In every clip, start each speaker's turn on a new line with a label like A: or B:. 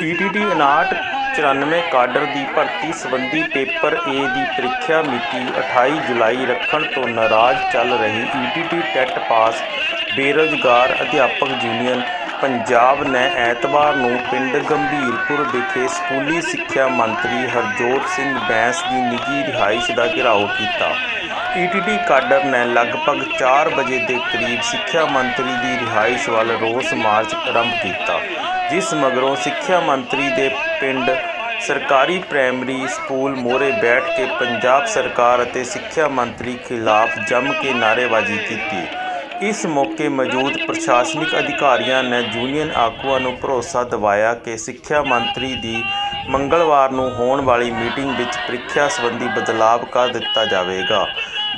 A: ਟੀਟੀਟੀ 5994 cadre ਦੀ ਭਰਤੀ ਸੰਬੰਧੀ paper ਏ ਦੀ ਪ੍ਰੀਖਿਆ ਮਿਤੀ 28 ਜੁਲਾਈ ਰੱਖਣ ਤੋਂ ਨਾਰਾਜ਼ ਚੱਲ ਰਹੀ ਈਟੀਟੀ ਟੈਟ ਪਾਸ ਬੇਰੁਜ਼ਗਾਰ ਅਧਿਆਪਕ ਯੂਨੀਅਨ ਪੰਜਾਬ ਨੇ ਐਤਵਾਰ ਨੂੰ ਪਿੰਡ ਗੰਭੀਰਪੁਰ ਵਿਖੇ ਸਕੂਲੀ ਸਿੱਖਿਆ ਮੰਤਰੀ ਹਰਜੋਤ ਸਿੰਘ ਬੈਂਸ ਦੀ ਨਿੱਜੀ ਰਿਹਾਇਸ਼ ਦਾ ਘਿਰਾਓ ਕੀਤਾ। ਈਟੀਟੀ ਕਾਡਰ ਨੇ ਲਗਭਗ 4 ਵਜੇ ਦੇ ਕਰੀਬ ਸਿੱਖਿਆ ਮੰਤਰੀ ਦੀ ਰਿਹਾਇਸ਼ ਵੱਲ ਰੋਸ ਮਾਰਚ ਆਰੰਭ ਕੀਤਾ, ਜਿਸ ਮਗਰੋਂ ਸਿੱਖਿਆ ਮੰਤਰੀ ਦੇ ਪਿੰਡ ਸਰਕਾਰੀ ਪ੍ਰਾਇਮਰੀ ਸਕੂਲ ਮੋਰੇ ਬੈਠ ਕੇ ਪੰਜਾਬ ਸਰਕਾਰ ਅਤੇ ਸਿੱਖਿਆ ਮੰਤਰੀ ਖਿਲਾਫ ਜੰਮ ਕੇ ਨਾਅਰੇਬਾਜ਼ੀ ਕੀਤੀ। ਇਸ ਮੌਕੇ ਮੌਜੂਦ ਪ੍ਰਸ਼ਾਸਨਿਕ ਅਧਿਕਾਰੀਆਂ ਨੇ ਯੂਨੀਅਨ ਆਗੂਆਂ ਨੂੰ ਭਰੋਸਾ ਦਿਵਾਇਆ ਕਿ ਸਿੱਖਿਆ ਮੰਤਰੀ ਦੀ ਮੰਗਲਵਾਰ ਨੂੰ ਹੋਣ ਵਾਲੀ ਮੀਟਿੰਗ ਵਿੱਚ ਪ੍ਰੀਖਿਆ ਸੰਬੰਧੀ ਬਦਲਾਵ ਕਰ ਦਿੱਤਾ ਜਾਵੇਗਾ,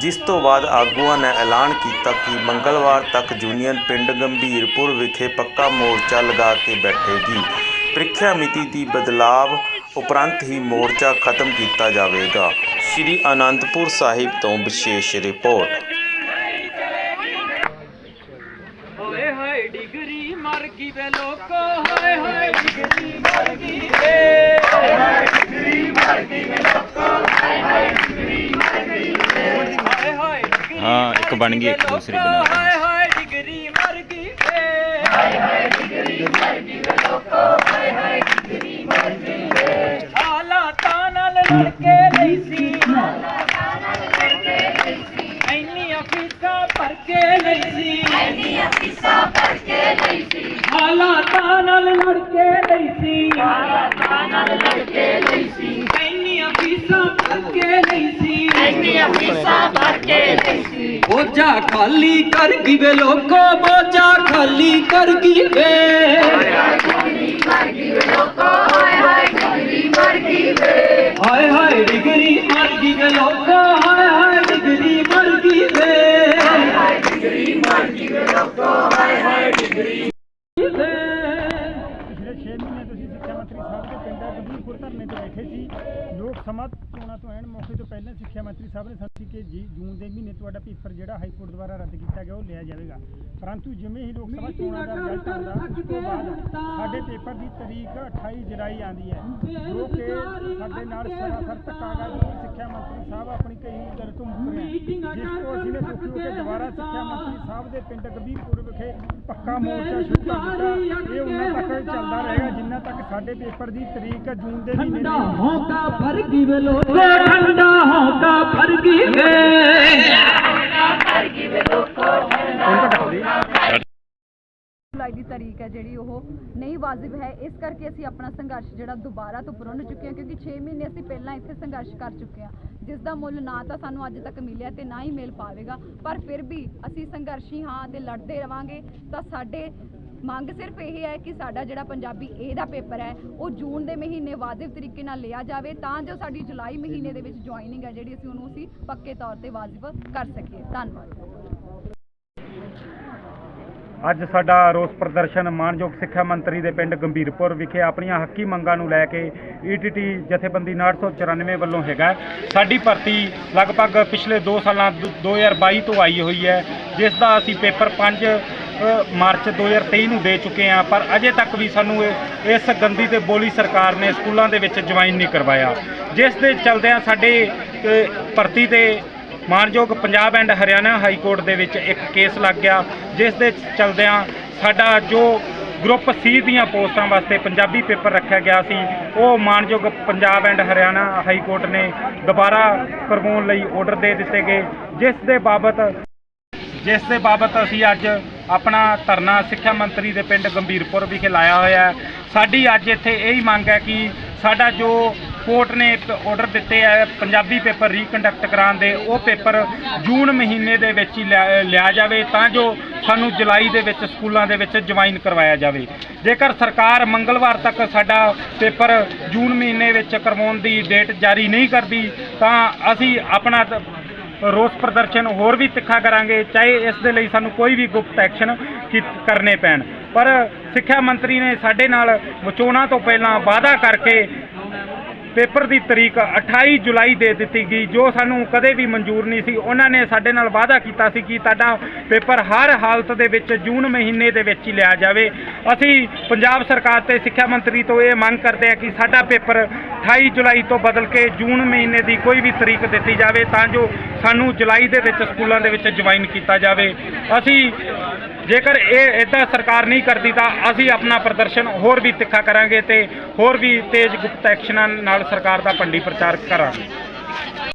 A: ਜਿਸ ਤੋਂ ਬਾਅਦ ਆਗੂਆਂ ਨੇ ਐਲਾਨ ਕੀਤਾ ਕਿ ਮੰਗਲਵਾਰ ਤੱਕ ਯੂਨੀਅਨ ਪਿੰਡ ਗੰਭੀਰਪੁਰ ਵਿਖੇ ਪੱਕਾ ਮੋਰਚਾ ਲਗਾ ਕੇ ਬੈਠੇਗੀ। ਪ੍ਰੀਖਿਆ ਮਿਤੀ ਦੀ ਬਦਲਾਵ ਉਪਰੰਤ ਹੀ ਮੋਰਚਾ ਖਤਮ ਕੀਤਾ ਜਾਵੇਗਾ। ਸ਼੍ਰੀ ਅਨੰਦਪੁਰ ਸਾਹਿਬ ਤੋਂ ਵਿਸ਼ੇਸ਼ ਰਿਪੋਰਟ।
B: ਗਈ ਵੇ ਲੋਕੋ ਹੋਏ ਹੋਏ ਮਰ ਗਈ ਵੇ ਹੋਏ ਹੋਏ ਮਰ ਗਈ ਵੇ ਲੋਕੋ ਹੋਏ ਹੋਏ ਮਰ ਗਈ ਵੇ ਹੋਏ ਹੋਏ
C: ਹਾਂ, ਇੱਕ ਬਣ ਗਈ, ਇੱਕ ਦੂਸਰੀ ਬਣਾ।
B: ਹੋਏ ਹੋਏ ਡਿਗਰੀ ਮਰ ਗਈ ਵੇ ਹੋਏ ਹੋਏ ਡਿਗਰੀ ਮਰ ਗਈ ਵੇ ਲੋਕੋ ਹੋਏ ਹੋਏ ਡਿਗਰੀ ਮਰ ਗਈ ਵੇ ਹਾਲਾਤਾਂ ਨਾਲ ਲੜ ਕੇ ਇੰਨੀਆਂ ਫੀਸਾਂ ਭਰ ਕੇ ਲਈ ਸੀ। ਹਾਲਾਤਾਂ ਨਾਲ ਲੜ ਕੇ ਲਈ ਸੀ। ਹਾਲਾਤਾਂ ਨਾਲ ਲੜ ਕੇ ਲਈ ਸੀ। ਇੰਨੀਆਂ ਫੀਸਾਂ ਭਰ ਕੇ ਲਈ ਸੀ। ਇੰਨੀਆਂ ਫੀਸਾਂ ਭਰ ਕੇ ਲਈ ਸੀ। ਬੋਝਾ ਖਾਲੀ ਕਰ ਗਈ ਵੇ ਲੋਕੋ ਬੋਝਾ ਖਾਲੀ ਕਰ ਗਈ ਵੇ ਹਾਏ ਹਾਏ ਡਿਗਰੀ ਮਰ ਗਈ ਵੇ ਲੋਕੋ ਹਾਏ ਹਾਏ। ਲੋਕ
D: ਸਭਾ ਚੋਣਾਂ ਤੋਂ ਐਨ ਮੌਕੇ ਤੋਂ ਪਹਿਲਾਂ ਸਿੱਖਿਆ ਮੰਤਰੀ ਸਾਹਿਬ ਨੇ ਸੀ ਕਿ ਜੀ ਜੂਨ ਦੇ ਮਹੀਨੇ ਤੁਹਾਡਾ ਪੇਪਰ ਜਿਹੜਾ ਹਾਈ ਕੋਰਟ ਦੁਆਰਾ ਰੱਦ ਕੀਤਾ ਗਿਆ ਉਹ ਲਿਆ ਜਾਵੇਗਾ। ਪਰੰਤੂ ਜਿਵੇਂ ਹੀ ਲੋਕ ਸਭਾ ਚੋਣਾਂ ਦਾ ਰਿਜ਼ਲਟ ਆਉਂਦਾ ਉਸ ਤੋਂ ਬਾਅਦ ਸਾਡੇ ਪੇਪਰ ਦੀ ਤਰੀਕ 28 ਜੁਲਾਈ ਆਉਂਦੀ ਹੈ। ਜੋ ਕਿ ਸਾਡੇ ਨਾਲ ਸਰਾਸਰ ਧੱਕਾ ਕਰ ਸਿੱਖਿਆ ਮੰਤਰੀ ਸਾਹਿਬ ਆਪਣੀ ਕਈ ਗੱਲ ਤੋਂ ਮੁੱਕ ਰਹੇ ਹਨ। ਜਿਸ ਤੋਂ ਅਸੀਂ ਨੇ ਦੁਖੀ ਹੋ ਕੇ ਦੁਬਾਰਾ ਸਿੱਖਿਆ ਮੰਤਰੀ ਸਾਹਿਬ ਦੇ ਪਿੰਡ ਗੰਭੀਰਪੁਰ ਵਿਖੇ ਪੱਕਾ ਮੋਰਚਾ ਸ਼ੁਰੂ ਕਰ ਦਿੱਤਾ। ਇਹ ਉਹਨਾਂ ਤੱਕ ਚੱਲਦਾ ਰਹੇਗਾ ਜਿੰਨਾ ਤੱਕ ਸਾਡੇ ਪੇਪਰ ਦੀ ਤਰੀਕ ਜੂਨ ਦੇ ਮਹੀਨੇ
B: ਠੰਡਾ
D: ਦੀ
B: ਹੋਕਾ ਭਰ ਗਈ ਵੇ ਲੋਕੋ ਠੰਡਾ ਹੋਕਾ ਭਰ
E: ਜੁਲਾਈ ਦੀ ਤਾਰੀਖ ਹੈ ਜਿਹੜੀ ਉਹ ਨਹੀਂ ਵਾਜਿਬ ਹੈ। ਇਸ ਕਰਕੇ ਅਸੀਂ ਆਪਣਾ ਸੰਘਰਸ਼ ਜਿਹੜਾ ਦੁਬਾਰਾ ਤੋਂ ਪੁਰਨ ਚੁੱਕੇ ਹਾਂ, ਕਿਉਂਕਿ 6 ਮਹੀਨੇ ਅਸੀਂ ਪਹਿਲਾਂ ਇੱਥੇ ਸੰਘਰਸ਼ ਕਰ ਚੁੱਕੇ ਹਾਂ। ਜਿਸ ਦਾ ਮੁੱਲ ਨਾ ਤਾਂ ਸਾਨੂੰ ਅੱਜ ਤੱਕ ਮਿਲਿਆ ਤੇ ਨਾ ਹੀ ਮਿਲ ਪਾਵੇਗਾ। ਪਰ ਫਿਰ ਵੀ ਅਸੀਂ ਸੰਘਰਸ਼ੀ ਹਾਂ ਤੇ ਲੜਦੇ ਰਵਾਂਗੇ ਤਾਂ ਸਾਡੇ ਮੰਗ ਸਿਰਫ ਇਹ ਹੈ ਕਿ ਸਾਡਾ ਜਿਹੜਾ ਪੰਜਾਬੀ ਏ ਦਾ ਪੇਪਰ ਹੈ, ਉਹ ਜੂਨ ਦੇ ਮਹੀਨੇ ਵਾਜਿਬ ਤਰੀਕੇ ਨਾਲ ਲਿਆ ਜਾਵੇ, ਤਾਂ ਜੋ ਸਾਡੀ ਜੁਲਾਈ ਮਹੀਨੇ ਦੇ ਵਿੱਚ ਜੁਆਇਨਿੰਗ ਹੈ ਜਿਹੜੀ ਅਸੀਂ ਉਹਨੂੰ ਅਸੀਂ ਪੱਕੇ ਤੌਰ ਤੇ ਵਾਜਿਬ ਕਰ ਸਕੀਏ। ਧੰਨਵਾਦ।
D: ਅੱਜ ਸਾਡਾ ਰੋਸ ਪ੍ਰਦਰਸ਼ਨ ਮਾਨਯੋਗ ਸਿੱਖਿਆ ਮੰਤਰੀ ਦੇ ਪਿੰਡ ਗੰਭੀਰਪੁਰ ਵਿਖੇ ਆਪਣੀਆਂ ਹੱਕੀ ਮੰਗਾਂ ਨੂੰ ਲੈ ਕੇ ਈਟੀਟੀ ਜਥੇਬੰਦੀ 994 ਵੱਲੋਂ ਹੈਗਾ ਸਾਡੀ ਭਰਤੀ ਲਗਭਗ ਪਿਛਲੇ 2 ਸਾਲਾਂ, ਦ- 2022 ਤੋਂ ਆਈ ਹੋਈ ਹੈ, ਜਿਸ ਦਾ ਅਸੀਂ ਪੇਪਰ 5 ਮਾਰਚ 2023 ਨੂੰ ਦੇ ਚੁੱਕੇ ਹਾਂ, ਪਰ ਅਜੇ ਤੱਕ ਵੀ ਸਾਨੂੰ ਇਸ ਗੰਦੀ ਤੇ ਬੋਲੀ ਸਰਕਾਰ ਨੇ ਸਕੂਲਾਂ ਦੇ ਵਿੱਚ ਜੁਆਇਨ ਨਹੀਂ ਕਰਵਾਇਆ। ਜਿਸ ਦੇ ਚਲਦਿਆਂ ਸਾਡੇ ਭਰਤੀ ਤੇ ਮਾਨਯੋਗ Punjab and Haryana high court ਦੇ ਵਿੱਚ ਇੱਕ ਕੇਸ ਲੱਗ ਗਿਆ, ਜਿਸ ਦੇ ਚਲਦਿਆਂ ਸਾਡਾ ਜੋ ਗਰੁੱਪ ਸੀ ਦੀਆਂ ਪੋਸਟਾਂ ਵਾਸਤੇ ਪੰਜਾਬੀ ਪੇਪਰ ਰੱਖਿਆ ਗਿਆ ਸੀ, ਉਹ ਮਾਨਯੋਗ Punjab and Haryana high court ਨੇ ਦੁਬਾਰਾ ਕਰਵਾਉਣ ਲਈ ਆਰਡਰ ਦੇ ਦਿੱਤੇ ਗਏ। ਜਿਸ ਦੇ ਬਾਬਤ, ਜਿਸ ਦੇ ਬਾਬਤ ਅਸੀਂ ਅੱਜ ਆਪਣਾ ਧਰਨਾ ਸਿੱਖਿਆ ਮੰਤਰੀ ਦੇ ਪਿੰਡ ਗੰਭੀਰਪੁਰ ਵਿਖੇ ਲਾਇਆ ਹੋਇਆ ਹੈ। ਸਾਡੀ ਅੱਜ ਇੱਥੇ ਇਹੀ ਮੰਗ ਹੈ ਕਿ ਸਾਡਾ ਜੋ ਕੋਰਟ ਨੇ ਆਰਡਰ ਦਿੱਤੇ ਹੈ ਪੰਜਾਬੀ ਪੇਪਰ ਰੀਕੰਡਕਟ ਕਰਾਉਣ ਦੇ, ਉਹ ਪੇਪਰ ਜੂਨ ਮਹੀਨੇ ਦੇ ਵਿੱਚ ਹੀ ਲਿਆ ਲਿਆ ਜਾਵੇ ਤਾਂ ਜੋ ਸਾਨੂੰ ਜੁਲਾਈ ਦੇ ਵਿੱਚ ਸਕੂਲਾਂ ਦੇ ਵਿੱਚ ਜੁਆਇਨ ਕਰਵਾਇਆ ਜਾਵੇ। ਜੇਕਰ ਸਰਕਾਰ ਮੰਗਲਵਾਰ ਤੱਕ ਸਾਡਾ ਪੇਪਰ ਜੂਨ ਮਹੀਨੇ ਵਿੱਚ ਕਰਵਾਉਣ ਦੀ ਡੇਟ ਜਾਰੀ ਨਹੀਂ ਕਰਦੀ, ਤਾਂ ਅਸੀਂ ਆਪਣਾ ਰੋਸ ਪ੍ਰਦਰਸ਼ਨ ਹੋਰ ਵੀ ਤਿੱਖਾ ਕਰਾਂਗੇ, ਚਾਹੇ ਇਸ ਦੇ ਲਈ ਸਾਨੂੰ ਕੋਈ ਵੀ ਗੁਪਤ ਐਕਸ਼ਨ ਕੀ- ਕਰਨੇ ਪੈਣ। ਪਰ ਸਿੱਖਿਆ ਮੰਤਰੀ ਨੇ ਸਾਡੇ ਨਾਲ ਵਿਚੋਣਾਂ ਤੋਂ ਪਹਿਲਾਂ ਵਾਅਦਾ ਕਰਕੇ ਪੇਪਰ ਦੀ ਤਰੀਕ 28 ਜੁਲਾਈ ਦੇ ਦਿੱਤੀ ਗਈ, ਜੋ ਸਾਨੂੰ ਕਦੇ ਵੀ ਮਨਜ਼ੂਰ ਨਹੀਂ ਸੀ। ਉਹਨਾਂ ਨੇ ਸਾਡੇ ਨਾਲ ਵਾਅਦਾ ਕੀਤਾ ਸੀ ਕਿ ਤੁਹਾਡਾ ਪੇਪਰ ਹਰ ਹਾਲਤ ਦੇ ਵਿੱਚ ਜੂਨ ਮਹੀਨੇ ਦੇ ਵਿੱਚ ਹੀ ਲਿਆ ਜਾਵੇ। ਅਸੀਂ ਪੰਜਾਬ ਸਰਕਾਰ ਤੇ ਸਿੱਖਿਆ ਮੰਤਰੀ ਤੋਂ ਇਹ ਮੰਗ ਕਰਦੇ ਹਾਂ ਕਿ ਸਾਡਾ ਪੇਪਰ 28 ਜੁਲਾਈ ਤੋਂ ਬਦਲ ਕੇ ਜੂਨ ਮਹੀਨੇ ਦੀ ਕੋਈ ਵੀ ਤਰੀਕ ਦਿੱਤੀ ਜਾਵੇ, ਤਾਂ ਜੋ ਸਾਨੂੰ ਜੁਲਾਈ ਦੇ ਵਿੱਚ ਸਕੂਲਾਂ ਦੇ ਵਿੱਚ ਜੁਆਇਨ ਕੀਤਾ ਜਾਵੇ। ਅਸੀਂ ਜੇਕਰ ਇਹ ਇਦਾਂ ਸਰਕਾਰ ਨਹੀਂ ਕਰਦੀ ਤਾਂ ਅਸੀਂ ਆਪਣਾ ਪ੍ਰਦਰਸ਼ਨ ਹੋਰ ਵੀ ਤਿੱਖਾ ਕਰਾਂਗੇ ਤੇ ਹੋਰ ਵੀ ਤੇਜ਼ ਗੁਪਤ ਐਕਸ਼ਨਾਂ ਨਾਲ ਸਰਕਾਰ ਦਾ ਭੰਡੀ ਪ੍ਰਚਾਰ ਕਰਾਂਗੇ।